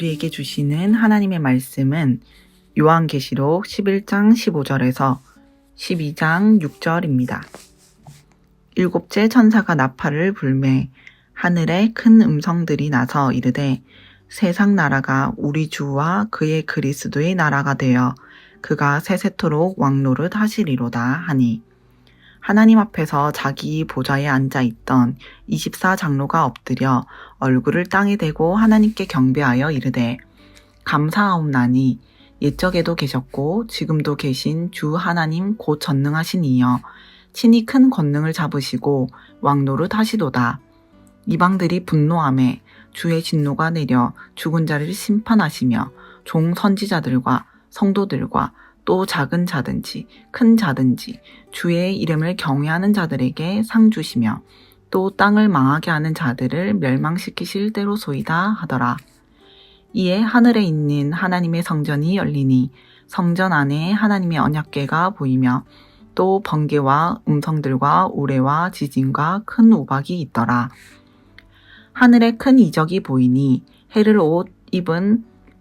우리에게 주시는 하나님의 말씀은 요한계시록 11장 15절에서 12장 6절입니다. 일곱째 천사가 나팔을 불매 하늘에 큰 음성들이 나서 이르되 세상 나라가 우리 주와 그의 그리스도의 나라가 되어 그가 세세토록 왕노릇 하시리로다 하니 하나님 앞에서 자기 보좌에 앉아 있던 24장로가 엎드려 얼굴을 땅에 대고 하나님께 경배하여 이르되 감사하옵나니 옛적에도 계셨고 지금도 계신 주 하나님 곧 전능하신 이여 친히 큰 권능을 잡으시고 왕노릇 하시도다. 이방들이 분노함에 주의 진노가 내려 죽은 자를 심판하시며 종 선지자들과 성도들과 또 작은 자든지 큰 자든지 주의 이름을 경외하는 자들에게 상 주시며 또 땅을 망하게 하는 자들을 멸망시키실 때로소이다 하더라. 이에 하늘에 있는 하나님의 성전이 열리니 성전 안에 하나님의 언약궤가 보이며 또 번개와 음성들과 우레와 지진과 큰 우박이 있더라. 하늘에 큰 이적이 보이니 해를 옷 입은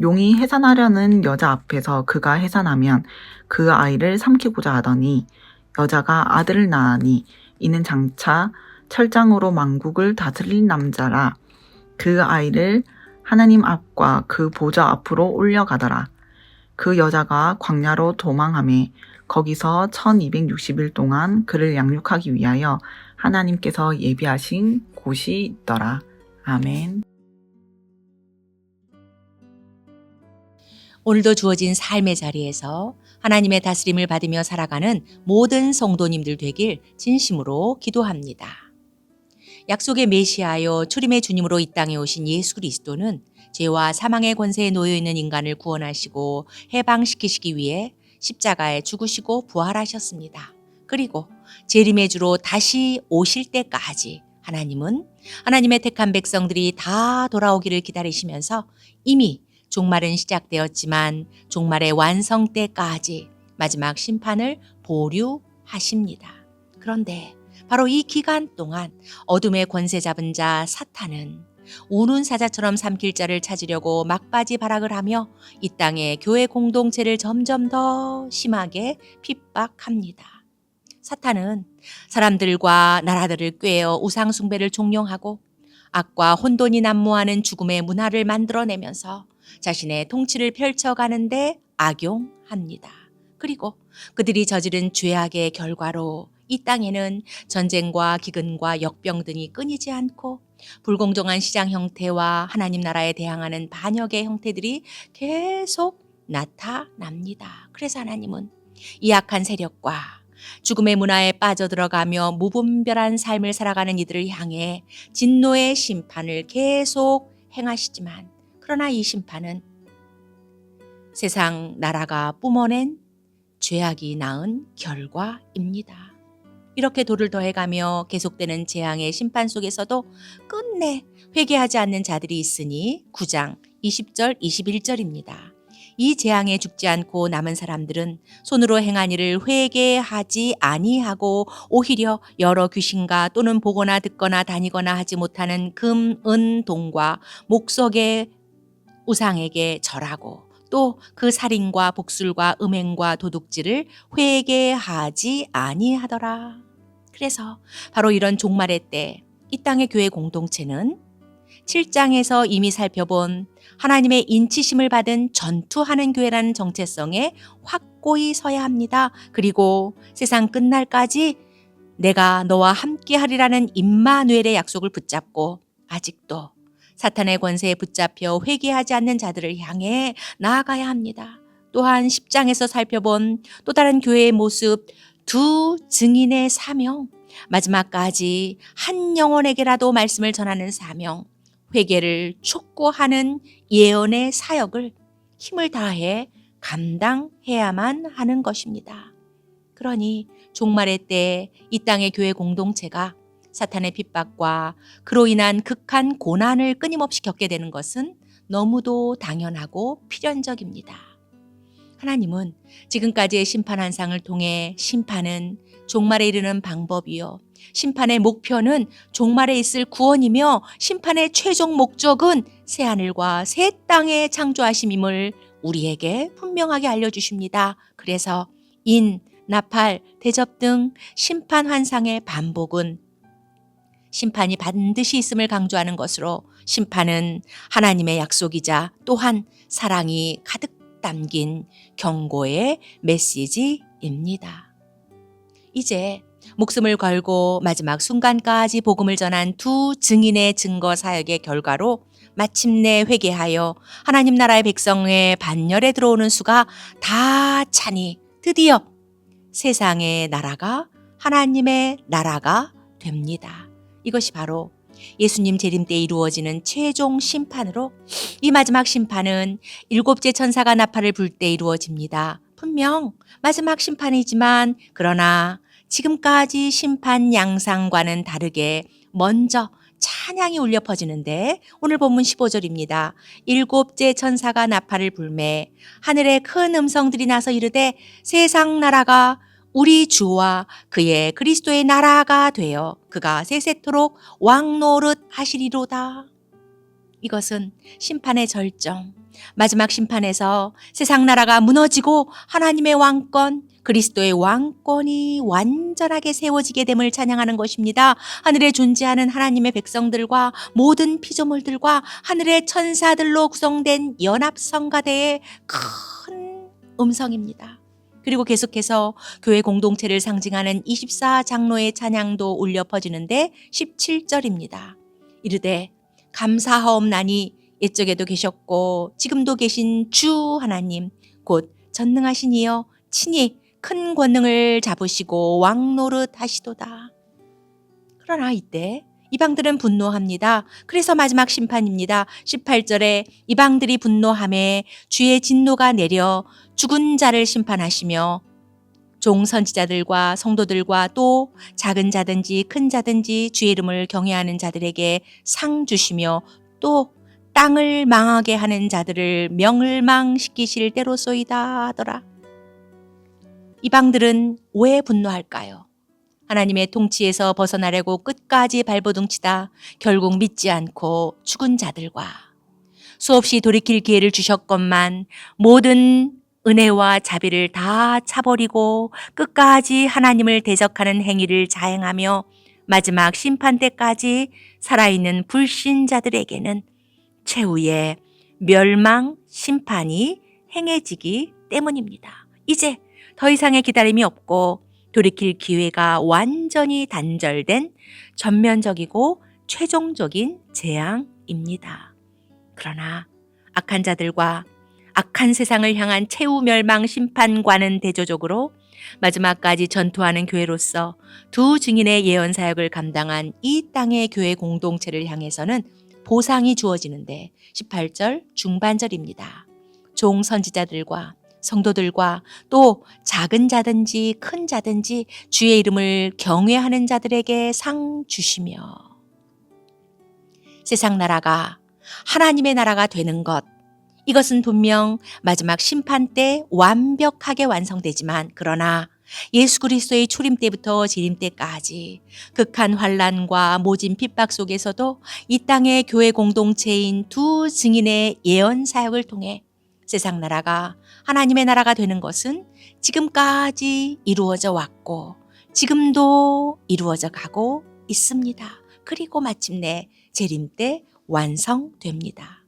용이 해산하려는 여자 앞에서 그가 해산하면 그 아이를 삼키고자 하더니 여자가 아들을 낳으니 이는 장차 철장으로 망국을 다스릴 남자라 그 아이를 하나님 앞과 그 보좌 앞으로 올려가더라. 그 여자가 광야로 도망함에 거기서 1260일 동안 그를 양육하기 위하여 하나님께서 예비하신 곳이 있더라. 아멘. 오늘도 주어진 삶의 자리에서 하나님의 다스림을 받으며 살아가는 모든 성도님들 되길 진심으로 기도합니다. 약속의 메시아여 출임의 주님으로 이 땅에 오신 예수 그리스도는 죄와 사망의 권세에 놓여 있는 인간을 구원하시고 해방시키시기 위해 십자가에 죽으시고 부활하셨습니다. 그리고 재림의 주로 다시 오실 때까지 하나님은 하나님의 택한 백성들이 다 돌아오기를 기다리시면서 이미 종말은 시작되었지만 종말의 완성 때까지 마지막 심판을 보류하십니다. 그런데 바로 이 기간 동안 어둠의 권세 잡은 자 사탄은 우는 사자처럼 삼킬 자를 찾으려고 막바지 발악을 하며 이 땅의 교회 공동체를 점점 더 심하게 핍박합니다. 사탄은 사람들과 나라들을 꿰어 우상숭배를 종용하고 악과 혼돈이 난무하는 죽음의 문화를 만들어내면서 자신의 통치를 펼쳐가는데 악용합니다. 그리고 그들이 저지른 죄악의 결과로 이 땅에는 전쟁과 기근과 역병 등이 끊이지 않고 불공정한 시장 형태와 하나님 나라에 대항하는 반역의 형태들이 계속 나타납니다. 그래서 하나님은 이 악한 세력과 죽음의 문화에 빠져들어가며 무분별한 삶을 살아가는 이들을 향해 진노의 심판을 계속 행하시지만 그러나 이 심판은 세상 나라가 뿜어낸 죄악이 낳은 결과입니다. 이렇게 돌을 더해가며 계속되는 재앙의 심판 속에서도 끝내 회개하지 않는 자들이 있으니 9장 20절 21절입니다. 이 재앙에 죽지 않고 남은 사람들은 손으로 행한 일을 회개하지 아니하고 오히려 여러 귀신과 또는 보거나 듣거나 다니거나 하지 못하는 금, 은, 동과 목석의 우상에게 절하고 또 그 살인과 복술과 음행과 도둑질을 회개하지 아니하더라. 그래서 바로 이런 종말의 때 이 땅의 교회 공동체는 7장에서 이미 살펴본 하나님의 인치심을 받은 전투하는 교회라는 정체성에 확고히 서야 합니다. 그리고 세상 끝날까지 내가 너와 함께 하리라는 임마누엘의 약속을 붙잡고 아직도 사탄의 권세에 붙잡혀 회개하지 않는 자들을 향해 나아가야 합니다. 또한 10장에서 살펴본 또 다른 교회의 모습 두 증인의 사명 마지막까지 한 영혼에게라도 말씀을 전하는 사명 회개를 촉구하는 예언의 사역을 힘을 다해 감당해야만 하는 것입니다. 그러니 종말의 때 이 땅의 교회 공동체가 사탄의 핍박과 그로 인한 극한 고난을 끊임없이 겪게 되는 것은 너무도 당연하고 필연적입니다. 하나님은 지금까지의 심판 한상을 통해 심판은 종말에 이르는 방법이요. 심판의 목표는 종말에 있을 구원이며 심판의 최종 목적은 새 하늘과 새 땅의 창조하심임을 우리에게 분명하게 알려주십니다. 그래서 인, 나팔, 대접 등 심판 환상의 반복은 심판이 반드시 있음을 강조하는 것으로 심판은 하나님의 약속이자 또한 사랑이 가득 담긴 경고의 메시지입니다. 이제 목숨을 걸고 마지막 순간까지 복음을 전한 두 증인의 증거 사역의 결과로 마침내 회개하여 하나님 나라의 백성의 반열에 들어오는 수가 다 차니 드디어 세상의 나라가 하나님의 나라가 됩니다. 이것이 바로 예수님 재림 때 이루어지는 최종 심판으로 이 마지막 심판은 일곱째 천사가 나팔을 불 때 이루어집니다. 분명 마지막 심판이지만 그러나 지금까지 심판 양상과는 다르게 먼저 찬양이 울려 퍼지는데 오늘 본문 15절입니다. 일곱째 천사가 나팔을 불매 하늘에 큰 음성들이 나서 이르되 세상 나라가 우리 주와 그의 그리스도의 나라가 되어 그가 세세토록 왕노릇 하시리로다. 이것은 심판의 절정, 마지막 심판에서 세상 나라가 무너지고 하나님의 왕권, 그리스도의 왕권이 완전하게 세워지게 됨을 찬양하는 것입니다. 하늘에 존재하는 하나님의 백성들과 모든 피조물들과 하늘의 천사들로 구성된 연합 성가대의 큰 음성입니다. 그리고 계속해서 교회 공동체를 상징하는 24장로의 찬양도 울려 퍼지는데 17절입니다. 이르되 감사하옵나니 옛적에도 계셨고 지금도 계신 주 하나님 곧 전능하신 이여 친히 큰 권능을 잡으시고 왕노릇 하시도다. 그러나 이때 이방들은 분노합니다. 그래서 마지막 심판입니다. 18절에 이방들이 분노함에 주의 진노가 내려 죽은 자를 심판하시며 종 선지자들과 성도들과 또 작은 자든지 큰 자든지 주의 이름을 경외하는 자들에게 상 주시며 또 땅을 망하게 하는 자들을 명을망시키실 때로소이다 하더라. 이방들은 왜 분노할까요? 하나님의 통치에서 벗어나려고 끝까지 발버둥치다 결국 믿지 않고 죽은 자들과 수없이 돌이킬 기회를 주셨건만 모든 은혜와 자비를 다 차버리고 끝까지 하나님을 대적하는 행위를 자행하며 마지막 심판 때까지 살아있는 불신자들에게는 최후의 멸망 심판이 행해지기 때문입니다. 이제 더 이상의 기다림이 없고 돌이킬 기회가 완전히 단절된 전면적이고 최종적인 재앙입니다. 그러나 악한 자들과 악한 세상을 향한 최후 멸망 심판과는 대조적으로 마지막까지 전투하는 교회로서 두 증인의 예언 사역을 감당한 이 땅의 교회 공동체를 향해서는 보상이 주어지는데 18절 중반절입니다. 종 선지자들과 성도들과 또 작은 자든지 큰 자든지 주의 이름을 경외하는 자들에게 상 주시며 세상 나라가 하나님의 나라가 되는 것 이것은 분명 마지막 심판 때 완벽하게 완성되지만 그러나 예수 그리스도의 초림 때부터 재림 때까지 극한 환란과 모진 핍박 속에서도 이 땅의 교회 공동체인 두 증인의 예언 사역을 통해 세상 나라가 하나님의 나라가 되는 것은 지금까지 이루어져 왔고 지금도 이루어져 가고 있습니다. 그리고 마침내 재림 때 완성됩니다.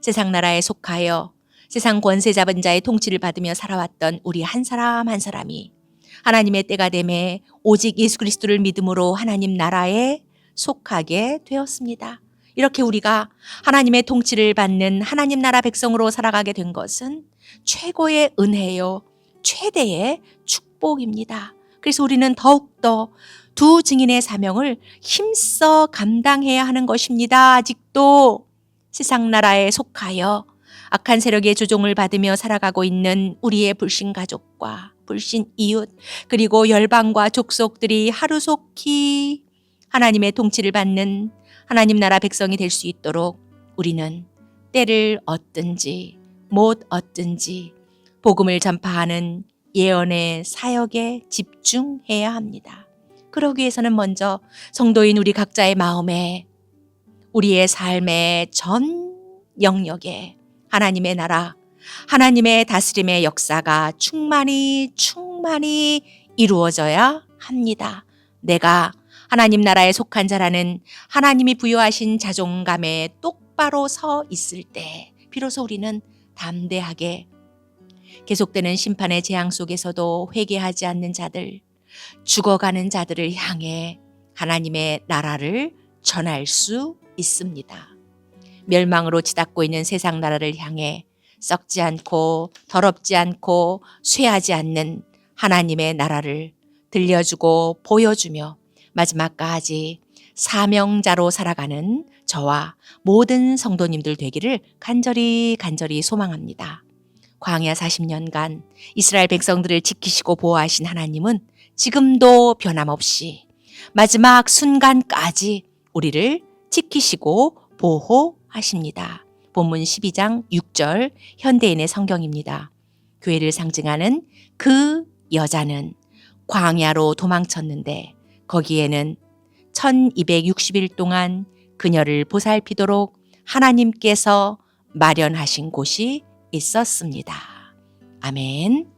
세상 나라에 속하여 세상 권세 잡은 자의 통치를 받으며 살아왔던 우리 한 사람 한 사람이 하나님의 때가 되매 오직 예수 그리스도를 믿음으로 하나님 나라에 속하게 되었습니다. 이렇게 우리가 하나님의 통치를 받는 하나님 나라 백성으로 살아가게 된 것은 최고의 은혜요, 최대의 축복입니다. 그래서 우리는 더욱더 두 증인의 사명을 힘써 감당해야 하는 것입니다. 아직도 세상 나라에 속하여 악한 세력의 조종을 받으며 살아가고 있는 우리의 불신 가족과 불신 이웃 그리고 열방과 족속들이 하루속히 하나님의 통치를 받는 하나님 나라 백성이 될 수 있도록 우리는 때를 얻든지 못 얻든지 복음을 전파하는 예언의 사역에 집중해야 합니다. 그러기 위해서는 먼저 성도인 우리 각자의 마음에 우리의 삶의 전 영역에 하나님의 나라, 하나님의 다스림의 역사가 충만히 충만히 이루어져야 합니다. 내가 하나님 나라에 속한 자라는 하나님이 부여하신 자존감에 똑바로 서 있을 때 비로소 우리는 담대하게 계속되는 심판의 재앙 속에서도 회개하지 않는 자들, 죽어가는 자들을 향해 하나님의 나라를 전할 수 있습니다. 멸망으로 치닫고 있는 세상 나라를 향해 썩지 않고 더럽지 않고 쇠하지 않는 하나님의 나라를 들려주고 보여주며 마지막까지 사명자로 살아가는 저와 모든 성도님들 되기를 간절히 간절히 소망합니다. 광야 40년간 이스라엘 백성들을 지키시고 보호하신 하나님은 지금도 변함없이 마지막 순간까지 우리를 지키시고 보호하십니다. 본문 12장 6절 현대인의 성경입니다. 교회를 상징하는 그 여자는 광야로 도망쳤는데 거기에는 1260일 동안 그녀를 보살피도록 하나님께서 마련하신 곳이 있었습니다. 아멘.